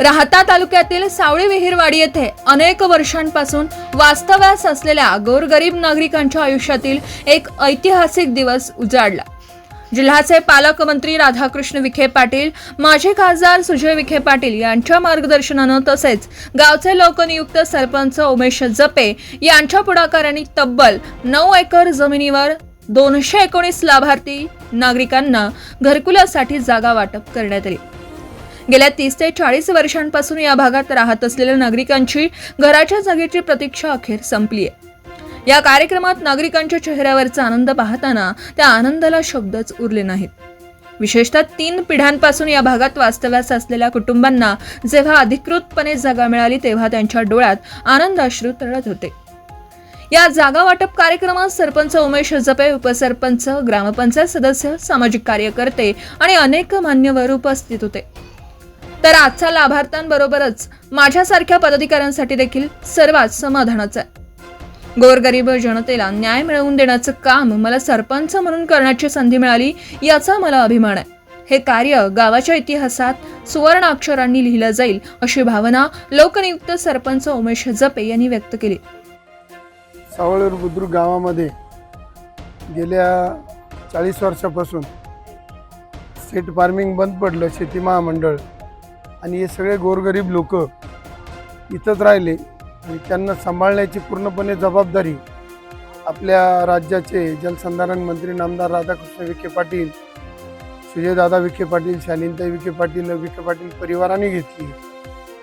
राहता तालुक्यातील सावळी विहीरवाडी येथे अनेक वर्षांपासून वास्तव्यास असलेल्या गोरगरीब नागरिकांच्या आयुष्यातील एक ऐतिहासिक दिवस उजाडला. जिल्ह्याचे पालकमंत्री राधाकृष्ण विखे पाटील माजी खासदार सुजय विखे पाटील यांच्या मार्गदर्शनानं तसेच गावचे लोकनियुक्त सरपंच उमेश जपे यांच्या पुढाकाराने तब्बल नऊ एकर जमिनीवर दोनशे एकोणीस लाभार्थी नागरिकांना घरकुलासाठी जागा वाटप करण्यात आली. गेल्या तीस ते चाळीस वर्षांपासून या भागात राहत असलेल्या नागरिकांची घराच्या जागेची प्रतीक्षा अखेर संपली आहे. या कार्यक्रमात नागरिकांच्या चेहऱ्यावरचा आनंद पाहताना त्या आनंदाला शब्दच उरले नाहीत. विशेषतः तीन पिढ्यांपासून या भागात वास्तव्यास असलेल्या कुटुंबांना जेव्हा अधिकृतपणे जागा मिळाली तेव्हा त्यांच्या डोळ्यात आनंदाश्रू तळत होते. या जागा वाटप कार्यक्रमात सरपंच उमेश जपे उपसरपंच ग्रामपंचायत सदस्य सामाजिक कार्यकर्ते आणि अनेक मान्यवर उपस्थित होते. तर आजचा लाभार्थ्यांबरोबरच माझ्यासारख्या पदाधिकाऱ्यांसाठी देखील सर्वात समाधानाचं आहे. गोरगरीब जनतेला न्याय मिळवून देण्याचं काम मला सरपंच म्हणून करण्याची संधी मिळाली याचा मला अभिमान आहे. हे कार्य गावाच्या इतिहासात सुवर्ण अक्षरांनी लिहिलं जाईल अशी भावना लोकनियुक्त सरपंच उमेश जपे यांनी व्यक्त केली. सावळूर बुद्रुक गावामध्ये गेल्या चाळीस वर्षापासून सीट फार्मिंग बंद पडलं शेती महामंडळ. आणि हे सगळे गोरगरीब लोक इथंच राहिले आणि त्यांना सांभाळण्याची पूर्णपणे जबाबदारी आपल्या राज्याचे जलसंधारण मंत्री नामदार राधाकृष्ण विखे पाटील सुजयदादा विखे पाटील शालिनताई विखे पाटील विखे पाटील परिवाराने घेतली.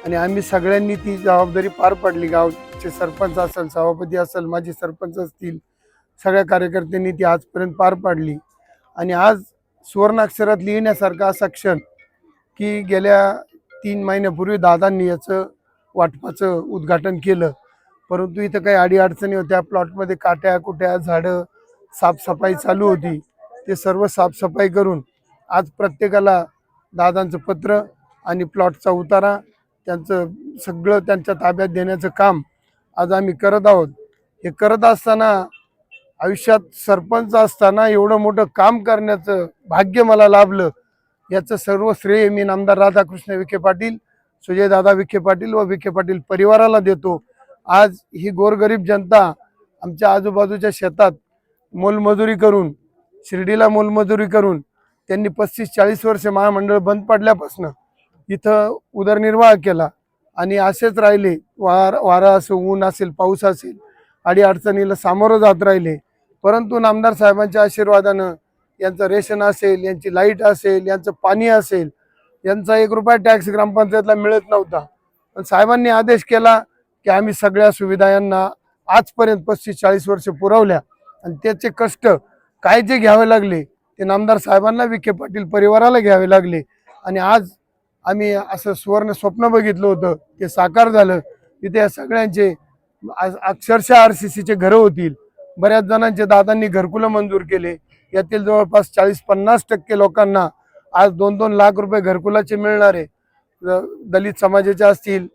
आणि आम्ही सगळ्यांनी ती जबाबदारी पार पाडली. गावचे सरपंच असेल सभापती असेल माझे सरपंच असतील सगळ्या कार्यकर्त्यांनी ती आजपर्यंत पार पाडली. आणि आज सुवर्णाक्षरात लिहिण्यासारखा असा क्षण की गेल्या तीन महिन्यापूर्वी दादांनी याचं वाटपाचं उद्घाटन केलं. परंतु इथं काही अडीअडचणी होत्या. प्लॉटमध्ये काट्या कुट्या झाडं साफसफाई चालू होती. ते सर्व साफसफाई करून आज प्रत्येकाला दादांचं पत्र आणि प्लॉटचा उतारा त्यांचं सगळं त्यांच्या ताब्यात देण्याचं काम आज आम्ही करत आहोत. हे करत असताना आयुष्यात सरपंच असताना एवढं मोठं काम करण्याचं भाग्य मला लाभलं. याचं सर्व श्रेय मी नामदार राधाकृष्ण विखे पाटील सुजयदादा विखे पाटील व विखे पाटील परिवाराला देतो. आज ही गोरगरीब जनता आमच्या आजूबाजूच्या शेतात मोलमजुरी करून शिर्डीला मोलमजुरी करून त्यांनी पस्तीस चाळीस वर्षे महामंडळ बंद पडल्यापासनं इथं उदरनिर्वाह केला. आणि असेच राहिले वार वारा असो ऊन असेल पाऊस असेल अडी अडचणीला सामोरं जात राहिले. परंतु नामदार साहेबांच्या आशीर्वादानं यांचं रेशन असेल यांची लाइट असेल यांचं पाणी असेल यांचा एक रुपया टॅक्स ग्रामपंचायतला मिळत नव्हता. पण साहेबांनी आदेश केला की आम्ही सगळ्या सुविधा यांना आजपर्यंत पस्तीस चाळीस वर्ष पुरवल्या. आणि त्याचे कष्ट काय जे घ्यावे लागले ते नामदार साहेबांना विखे पाटील परिवाराला घ्यावे लागले. आणि आज आम्ही असं सुवर्ण स्वप्न बघितलं होतं ते साकार झालं. तिथे या सगळ्यांचे आज अक्षरशः आर सी सीचे घरं होतील. बऱ्याच जणांचे दादांनी घरकुलं मंजूर केले. यातील जवळपास चाळीस पन्नास टक्के लोकांना आज दोन दोन लाख रुपये घरकुलाचे मिळणारे दलित समाजाचे असतील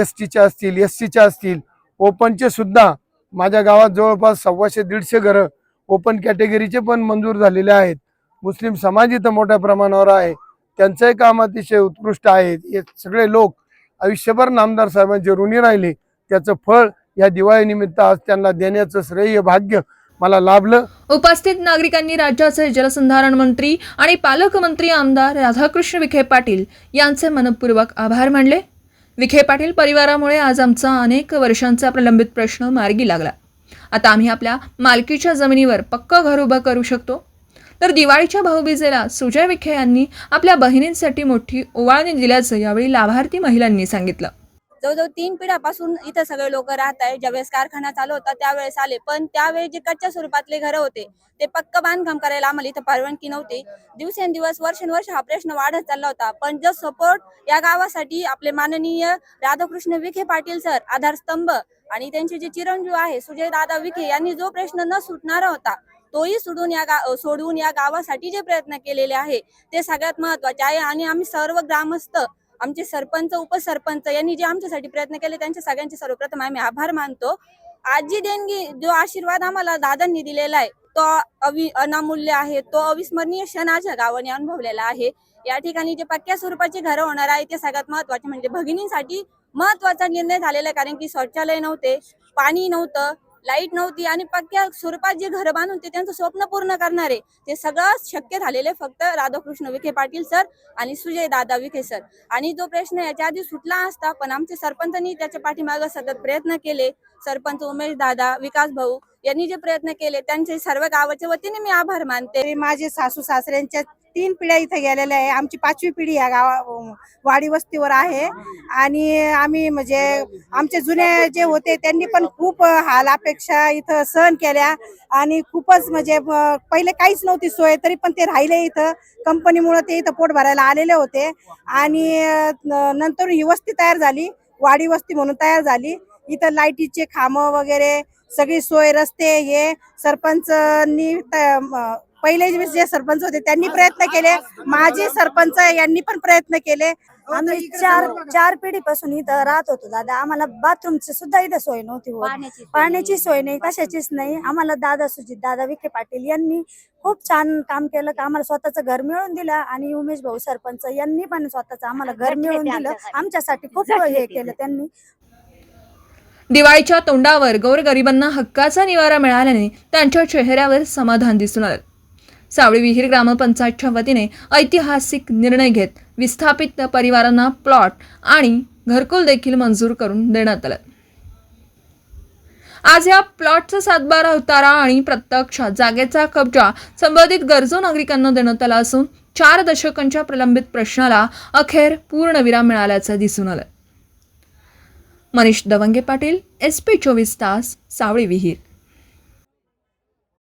एस टीचे असतील एस सीचे असतील ओपनचे सुद्धा माझ्या गावात जवळपास सव्वाशे दीडशे घरं ओपन कॅटेगरीचे पण मंजूर झालेले आहेत. मुस्लिम समाज इथं मोठ्या प्रमाणावर आहे. त्यांचंही काम अतिशय उत्कृष्ट आहे. हे सगळे लोक आयुष्यभर नामदार साहेबांचे ऋणी राहिले. त्याचं फळ या दिवाळीनिमित्त आज त्यांना देण्याचं श्रेय भाग्य मला लाभलं. उपस्थित नागरिकांनी राज्याचे जलसंधारण मंत्री आणि पालकमंत्री आमदार राधाकृष्ण विखे पाटील यांचे मनपूर्वक आभार मानले. विखे पाटील परिवारामुळे आज आमचा अनेक वर्षांचा प्रलंबित प्रश्न मार्गी लागला. आता आम्ही आपल्या मालकीच्या जमिनीवर पक्क घर उभं करू शकतो. तर दिवाळीच्या भाऊबीजेला सुजय विखे यांनी आपल्या बहिणींसाठी मोठी ओवाळणी दिल्याचं यावेळी लाभार्थी महिलांनी सांगितलं. जवळजवळ तीन पिढ्यापासून इथं सगळे लोक राहत आहे ज्यावेळेस कारखाना चालू होता त्यावेळेस आले. पण त्यावेळेस जे कच्च्या स्वरूपातले घरं होते ते पक्क बांधकाम करायला आम्हाला इथं परवानगी नव्हती. दिवसेंदिवस वर्षानुवर्ष हा प्रश्न वाढत चालला होता. पण जो सपोर्ट या गावासाठी आपले माननीय राधाकृष्ण विखे पाटील सर आधारस्तंभ आणि त्यांचे जे चिरंजीव आहे सुजय दादा विखे यांनी जो प्रश्न न सुटणारा होता तोही सोडून या गा सोडून या गावासाठी जे प्रयत्न केलेले आहे ते सगळ्यात महत्त्वाचे आहे. आणि आम्ही सर्व ग्रामस्थ आमचे सरपंच उपसरपंच यांनी जे आमच्यासाठी प्रयत्न केले त्यांच्या सगळ्यांचे सर्वप्रथम आम्ही आभार मानतो. आजी देणगी जो आशीर्वाद आम्हाला दादांनी दिलेला आहे तो अवि अनामूल्य आहे तो अविस्मरणीय क्षण आज गावाने अनुभवलेला आहे. या ठिकाणी जे पक्क्या स्वरूपाची घरं होणार आहे ते सगळ्यात महत्त्वाचे म्हणजे भगिनींसाठी महत्त्वाचा निर्णय झालेला आहे कारण की शौचालय नव्हते पाणी नव्हतं लाइट नव्हती आणि पक्क्या स्वरूपात जे घर बांधून ते त्यांचं स्वप्न पूर्ण करणारे. ते सगळं शक्य झालेले फक्त राधाकृष्ण विखे पाटील सर आणि सुजय दादा विखे सर. आणि तो प्रश्न याच्या आधी सुटला असता पण आमचे सरपंचांनी त्याच्या पाठीमागे सतत प्रयत्न केले. सरपंच उमेश दादा विकास भाऊ यांनी जे प्रयत्न केले त्यांचे सर्व गावाच्या वतीने मी आभार मानते. माझे सासू सासऱ्यांच्या तीन पिढ्या इथे गेलेल्या आहे. आमची पाचवी पिढी या गावा वाडी वस्तीवर आहे. आणि आम्ही म्हणजे आमचे जुने जे होते त्यांनी पण खूप हाल अपेक्षा इथं सहन केल्या. आणि खूपच म्हणजे पहिले काहीच नव्हती सोय तरी पण ते राहिले इथं. कंपनीमुळे ते इथं पोट भरायला आलेले होते. आणि न- नंतर ही वस्ती तयार झाली. वाडी वस्ती म्हणून तयार झाली. इथं लाईटीचे खांब वगैरे सगळी सोय रस्ते हे सरपंचनी पहिले जे सरपंच होते त्यांनी प्रयत्न केले. माझे सरपंच यांनी पण प्रयत्न केले. आम्ही चार चार पिढीपासून इथं राहत होतो दादा. आम्हाला बाथरूमची सुद्धा इथं सोय नव्हती होत. पाण्याची सोय नाही. कशाचीच नाही. आम्हाला दादा सुजित दादा विखे पाटील यांनी खूप छान काम केलं. का आम्हाला स्वतःचं घर मिळवून दिलं आणि उमेश भाऊ सरपंच यांनी पण स्वतःचं आम्हाला घर मिळवून दिलं. आमच्यासाठी. खूप हे केलं त्यांनी. दिवाळीच्या तोंडावर गोरगरिबांना हक्काचा निवारा मिळाल्याने त्यांच्या चेहऱ्यावर समाधान दिसून आलं. सावळी विहीर ग्रामपंचायतच्या वतीने ऐतिहासिक निर्णय घेत विस्थापित परिवारांना प्लॉट आणि घरकुल देखील मंजूर करून देण्यात आलं. आज या प्लॉटचा सातबारा उतारा आणि प्रत्यक्षात जागेचा कब्जा संबंधित गरजू नागरिकांना देण्यात आला असून चार दशकांच्या प्रलंबित प्रश्नाला अखेर पूर्णविराम मिळाल्याचं दिसून आलं. मनीष दवंगे पाटील एस पी चोवीस तास सावळी विहीर.